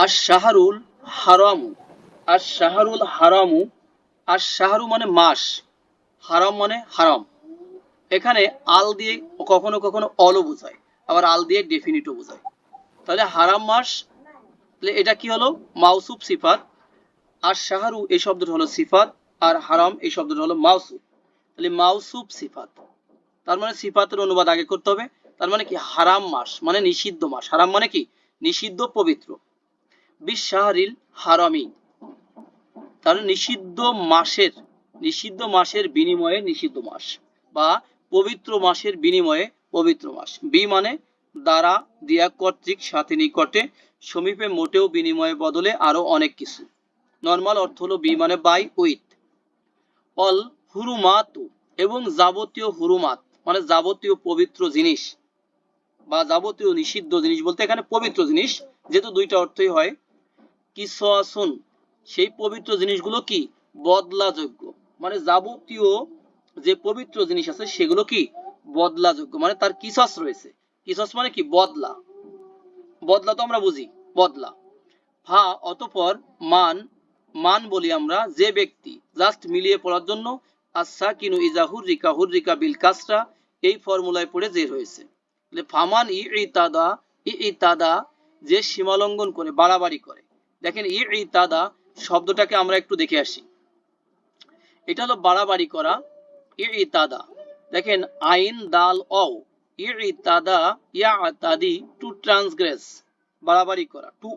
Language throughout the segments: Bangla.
আর শাহরুল হারামু। আর শাহরুল হারামু আর শাহরু মানে মাস, হারাম মানে হারাম। এখানে আল দিয়ে কখনো কখনো অলও বোঝায়, আবার আল দিয়ে ডেফিনিটও বোঝায়। তাহলে হারাম মাস এটা কি হলো? মাউসুফ সিফাত। আর শাহরু এই শব্দটা হলো সিফাত, আর হারাম এই শব্দটা হলো মাউসুফ। তাহলে মাউসুফ সিফাত। তার মানে সিফাতের অনুবাদ আগে করতে হবে। তার মানে কি? হারাম মাস মানে নিষিদ্ধ মাস। হারাম মানে কি? নিষিদ্ধ পবিত্র। বিশাহরিল হারামি। তাহলে নিষিদ্ধ মাসের নিষিদ্ধ মাসের বিনিময়ে নিষিদ্ধ মাস বা পবিত্র মাসের বিনিময়ে পবিত্র মাস। বি মানে দ্বারা দিয়া কর্তৃক সাথে নিকটে, সমীপে মোটেও বিনিময়ে বদলে আরও অনেক কিছু। নর্মাল অর্থ হলো বি মানে বাই উইথ অল হুরুমাতু এবং যাবতীয় হুরুমাত মানে যাবতীয় পবিত্র জিনিস বা যাবতীয় নিষিদ্ধ জিনিস বলতে এখানে পবিত্র জিনিস, যেহেতু দুইটা অর্থই হয় কিসাসুন সেই পবিত্র জিনিসগুলো কি? বদলাযোগ্য। মানে যাবতীয় যে পবিত্র জিনিস আছে, সেগুলো কি? বদলাযোগ্য। মানে তার কিসাস রয়েছে? কিসাস মানে কি? বদলা। বদলা তো আমরা বুঝি। বদলা। ফা অতপর মান মান বলি আমরা যে ব্যক্তি। জাস্ট মিলিয়ে পড়ার জন্য আচ্ছা কিনু ইজাহুর রিকা হুর রিকা বিল কাসরা, এই ফর্মুলায় পড়ে যে রয়েছে। ফামান ই ইতাদা ই ইতাদা যে সীমালঙ্ঘন করে, বাড়াবাড়ি করে। দেখেন, ই ইতাদা শব্দটাকে আমরা একটু দেখে আসি। এটা হলো বাড়াবাড়ি করা, ই ইতাদা দেখেন, আইন, দাল, অও। ই ইতাদা ইয়া আতাদি টু ট্রান্সগ্রেস। বাড়াবাড়ি করা, টু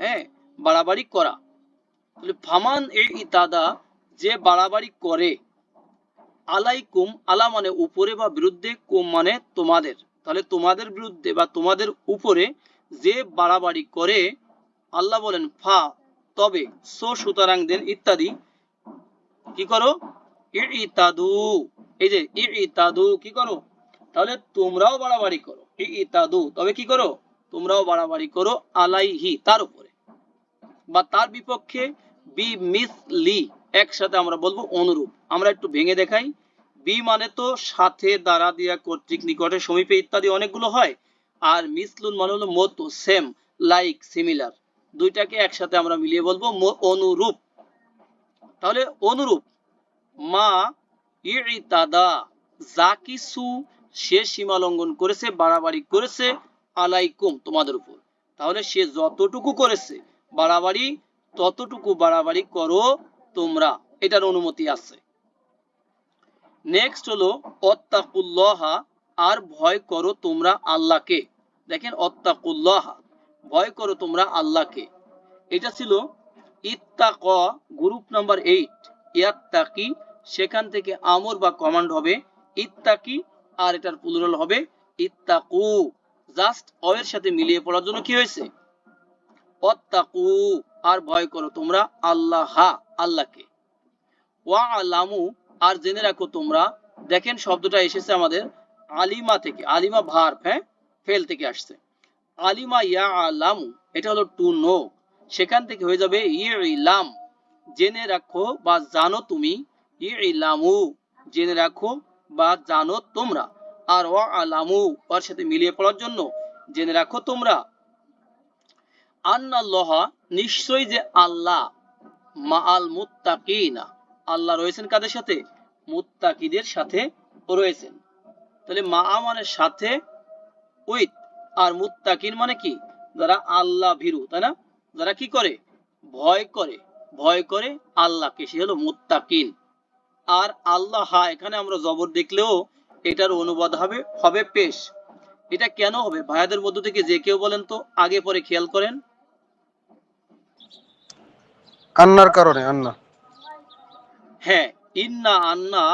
হ্যাঁ বাড়াবাড়ি করা। ফামান যে বাড়াবাড়ি করে, আলাইকুম, আলা মানে উপরে বা বিরুদ্ধে, কুম মানে তোমাদের। তাহলে তোমাদের বিরুদ্ধে বা তোমাদের উপরে যে বাড়াবাড়ি করে আল্লাহ বলেন, ফা, তবে সো সুতরাং দেন ইত্যাদি। কি করো? ইতাদু এই যে ইতাদু কি করো? তাহলে তোমরাও বাড়াবাড়ি করো। ইতাদু তবে কি করো? তোমরাও বাড়াবাড়ি করো আলাইহি, তার উপরে। বা তার বিপক্ষে বি মিস লি একসাথে আমরা বলব অনুরূপ। আমরা একটু ভেঙে দেখাই। বি মানে তো সাথে দ্বারা দিয়া কর্তৃক নিকটে সমীপে ইত্যাদি অনেকগুলো হয়। আর মিসলুন মানে হলো মতো, সেম, লাইক, সিমিলার। দুইটাকে একসাথে আমরা মিলিয়ে বলব অনুরূপ। তাহলে অনুরূপ, মা ইতাদা যা কিছু সে সীমা লঙ্ঘন করেছে, বাড়াবাড়ি করেছে, আলাইকুম তোমাদের উপর। তাহলে সে যতটুকু করেছে, বাড়াবাড়ি, ততটুকু বাড়াবাড়ি করো তোমরা। এটার অনুমতি আছে। নেক্সট হলো, অত্তাকুল্লাহা, আর ভয় করো তোমরা আল্লাহকে। দেখেন, অত্তাকুল্লাহা ভয় করো তোমরা আল্লাহকে। এটা ছিল ইত্তাক, গ্রুপ নাম্বার এইট ইয়াত্তাকি, সেখান থেকে আমর বা কমান্ড হবে ইত্তাকি, আর এটার প্লুরাল হবে ইত্তাকু। জাস্ট অয়ের সাথে মিলিয়ে পড়ার জন্য কি হয়েছে? অত্তাকু, আর ভয় করো তোমরা আল্লাহ, আল্লাহকে। ওয়া আলামু আর জেনে রাখো তোমরা, দেখেন শব্দটা এসেছে আমাদের আলিমা থেকে, আলিমা ভার হ্যাঁ? ফেল থেকে আসছে। আলিমা ইয়া আলামু, এটা হলো টু নো সেখান থেকে হয়ে যাবে ইলাম। জেনে রাখো বা জানো তুমি, ইলামু। জেনে রাখো বা জানো তোমরা। আর ওয়া আলামু ওর সাথে মিলিয়ে পড়ার জন্য জেনে রাখো তোমরা। আন্নাল্লাহ, নিশ্চয়ই যে আল্লাহ, মাআল মুত্তাকিনা। আল্লাহ রয়েছেন কাদের সাথে? মুত্তাকিদের সাথে রয়েছেন। তাহলে মা মানে সাথে উইথ আর মুত্তাকিন মানে কি? যারা আল্লাহ ভীরু তাই না? যারা কি করে? ভয় করে। ভয় করে আল্লাহকে সে হলো মুত্তাকিন। আর আল্লাহ হা এখানে আমরা জবর দেখলেও এটার অনুবাদ হবে হবে পেশ। এটা কেন হবে? ভাইয়াদের মধ্য থেকে যে কেউ বলেন তো আগে পরে খেয়াল করেন। আন্নার কারণে আন্না। হ্যাঁ ইন্না আন্না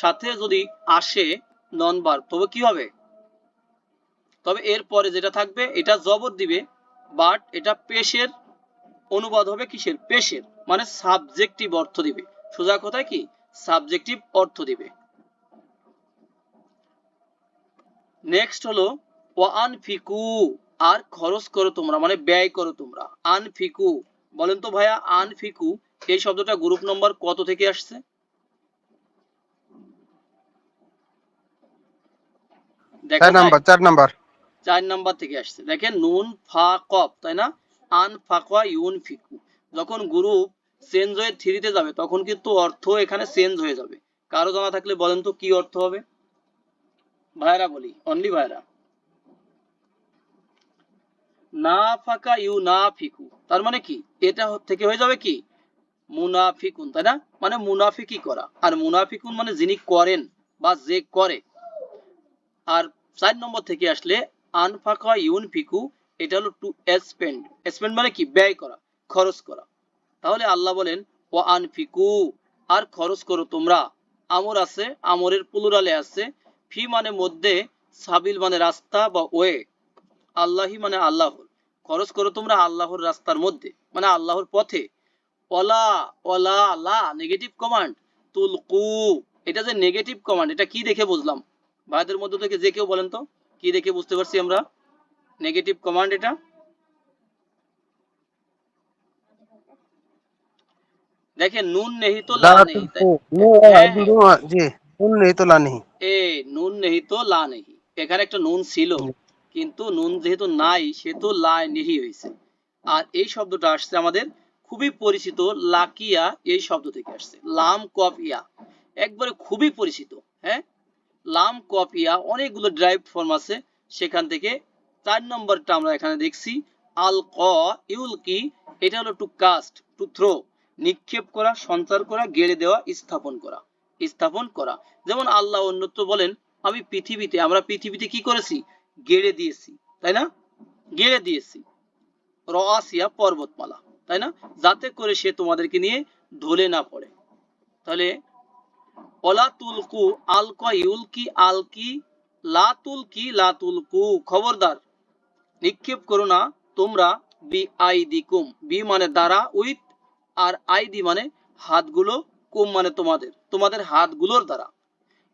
সাথে যদি আসে নন বার তবে কি হবে? তবে এর পরে যেটা থাকবে এটা জবর দিবে বাট এটা পেশের অনুবাদ হবে কিসের? পেশের মানে সাবজেক্টিভ অর্থ দিবে। সোজা কথায় কি? সাবজেক্টিভ অর্থ দিবে। নেক্সট হলো ও আনফিকু আর খরচ করো তোমরা মানে ব্যয় করো তোমরা। আনফিকু বলেন তো ভাইয়া আনফিকু এই শব্দটা গ্রুপ নম্বর কত থেকে আসছে? দেখা নাম্বার চার নাম্বার চার নাম্বার থেকে আসছে। দেখেন নুন ফা কফ, তাই না? আন ফাকওয়া ইউন ফিকু। যখন গ্রুপ চেঞ্জ হয়ে থ্রিতে যাবে, তখন কিন্তু অর্থ এখানে চেঞ্জ হয়ে যাবে। কারও জানা থাকলে বলেন তো, কি অর্থ হবে? ভাইরা বলি অনলি ভাইরা না ফাঁকা ইউ না ফিকু। তার মানে কি? এটা থেকে হয়ে যাবে কি? মুনাফিকুন, তাই না? মানে মুনাফিকি করা। আর মুনাফিকুন মানে যিনি করেন বা যে করে। আর চার নম্বর থেকে আসলে আনফাকা ইউন ফিকু, এটা হলো টু স্পেন্ড স্পেন্ড মানে কি? ব্যয় করা, খরচ করা। তাহলে আল্লাহ বলেন ও আনফিকু, আর খরচ করো তোমরা। আমর আছে, আমরের পুলুরালে আছে। ফি মানে মধ্যে, সাবিল মানে রাস্তা বা ওয়ে। আল্লাহি মানে আল্লাহর। খরচ করো তোমরা আল্লাহর রাস্তার মধ্যে মানে আল্লাহর পথে। ওলা ওলা, লা নেগেটিভ কমান্ড তুলকু, এটা যে নেগেটিভ কমান্ড এটা কি দেখে বুঝলাম? ভাইদের মধ্যে থেকে যে কেউ বলেন তো? কি দেখে বুঝতে পারছি আমরা? নেগেটিভ কমান্ড এটা। দেখেন নুন লা নেহি জি নুন লা নেহি। নুন লা নেহি। এখানে একটা নুন ছিল কিন্তু নুন যেহেতু নাই সেহেতু লা নেহি হয়েছে। আর এই শব্দটা আসছে আমাদের খুবই পরিচিত লাকিয়া এই শব্দ থেকে আসছে। লাম কফ ইয়া। একবারে খুবই পরিচিত হ্যাঁ? লাম কফিয়া অনেকগুলো ড্রাইভ ফর্ম আছে সেখান থেকে। চার নম্বরটা আমরা এখানে দেখছি, আল ক, ইউল কি, এটা হলো টু কাস্ট টু থ্রো নিক্ষেপ করা, সঞ্চার করা, গেড়ে দেওয়া, স্থাপন করা স্থাপন করা। যেমন আল্লাহ অন্যত্র বলেন, আমি পৃথিবীতে, আমরা পৃথিবীতে কি করেছি? গেড়ে দিয়েছি, তাই না? গেড়ে দিয়েছি। রসিয়া পর্বতমালা, তাই না? যাতে করে সে তোমাদেরকে নিয়ে ঢলে না পড়ে। তাহলে ওলা তুলকু, আলকা ইউলকি, আলকি, লা তুলকি খবরদার, নিক্ষেপ করো না তোমরা বি আইদিকুম বি মানে দ্বারা, উইথ, আর আইদি মানে হাতগুলো, কুম মানে তোমাদের। তোমাদের হাতগুলোর দ্বারা।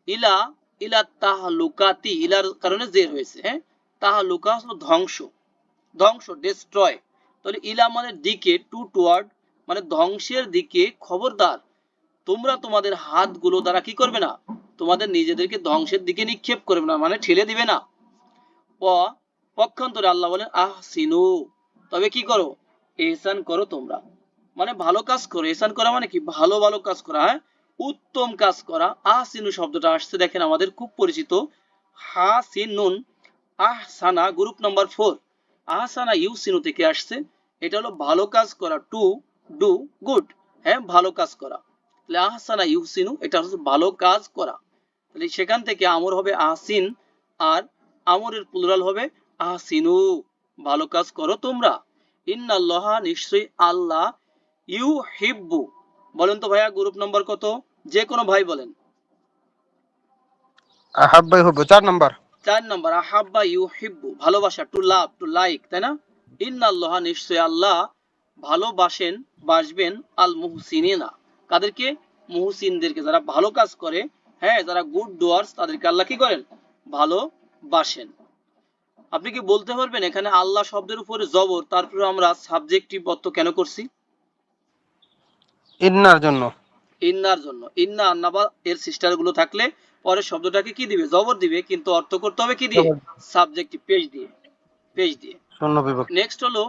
ইলা ইলা তাহলুকাতি, ইলার কারণে জের হয়েছে হ্যাঁ? তাহলুকা হলো ধ্বংস। ধ্বংস ডিস্ট্রয় তাহলে ইলা মানে দিকে টু টুয়ার্ড মানে ধ্বংসের দিকে। খবরদার তোমরা তোমাদের হাতগুলো দ্বারা কি করবে না? তোমাদের নিজেদেরকে ধ্বংসের দিকে নিক্ষেপ করবে না মানে ঠেলে দিবে না। ও পক্ষান্তরে আল্লাহ বলেন আহ সিনু তবে কি করো? এহসান করো তোমরা। মানে ভালো কাজ করো। এহসান করা মানে কি? ভালো ভালো কাজ করা হ্যাঁ? উত্তম কাজ করা। আহ সিনু শব্দটা আসছে, দেখেন আমাদের খুব পরিচিত। হা সিনুন আহ সানা গ্রুপ নাম্বার ফোর। আহসানা ইউ সিনু থেকে আসছে। এটা হলো ভালো কাজ করা, টু ডু গুড হ্যাঁ? ভালো কাজ করা। আহসানা ইউসিনু এটা হচ্ছে ভালো কাজ করা। তাহলে সেখান থেকে আমর হবে আহসিন আর আমরের পুলরাল হবে আহসিনু। ভালো কাজ করো তোমরা। ইন্নাল্লাহা নিশ্চয়ই আল্লাহ ইউ হিব্বু বলেন তো ভাইয়া গ্রুপ নম্বর কত? যে কোনো ভাই বলেন। আহাব্বাই হবে চার নম্বর। চার নম্বর আহাব্বা ইউ হিব্বু ভালোবাসা টু লাভ টু লাইক তাই না? ইন্নাল্লাহা নিশ্চয়ই আল্লাহ ভালোবাসেন বাসবেন আল মুহসিনিনা কাদেরকে মহসিনদেরকে যারা ভালো কাজ করে হ্যাঁ যারা গুড ডুয়ার্স তাদেরকে আল্লাহ কি করেন? ভালো বাসেন। আপনি কি বলতে পারবেন এখানে আল্লাহ শব্দের উপরে জবর তারপরে আমরা সাবজেক্টিভ অর্থ কেন করছি? ইন্নার জন্য। ইন্নার জন্য। ইন্না আন্নাবা এর সিস্টারগুলো থাকলে পরে শব্দটাকে কি দিবে? জবর দিবে কিন্তু অর্থ করতে হবে কি দিয়ে? সাবজেক্টিভ পেজ দিয়ে। পেজ দিয়ে। নেক্সট হলো